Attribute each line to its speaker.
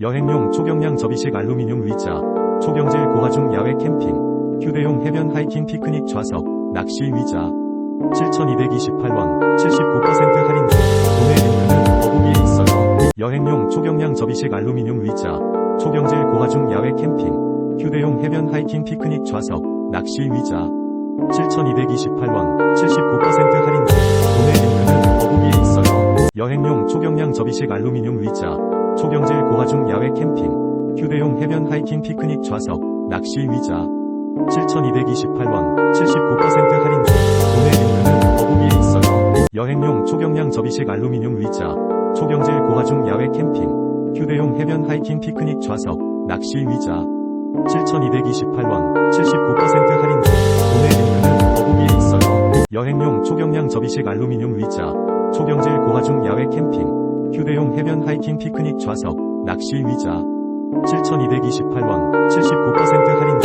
Speaker 1: 여행용 초경량 접이식 알루미늄 의자, 초경질 고화중 야외 캠핑, 휴대용 해변 하이킹 피크닉 좌석, 낚시 의자. 7,228원, 79% 할인 중. 구매 링크는 더보기에 있어요. 여행용 초경량 접이식 알루미늄 의자, 초경질 고화중 야외 캠핑, 휴대용 해변 하이킹 피크닉 좌석, 낚시 의자. 7,228원, 79% 할인 중. 구매 링크는 더보기에 있어요. 여행용 초경량 접이식 알루미늄 의자, 초경질 고화중 야외 캠핑, 휴대용 해변 하이킹 피크닉 좌석, 낚시 의자. 7,228원, 79% 할인 중. 구매 링크는 더보기에 있어요. 여행용 초경량 접이식 알루미늄 의자, 초경질 고화중 야외 캠핑, 휴대용 해변 하이킹 피크닉 좌석, 낚시 의자. 7,228원, 79% 할인 중. 구매 링크는 더보기에 있어요. 여행용 초경량 접이식 알루미늄 의자, 초경질 고화중 야외 캠핑, 휴대용 해변 하이킹 피크닉 좌석, 낚시 의자. 7,228원, 79%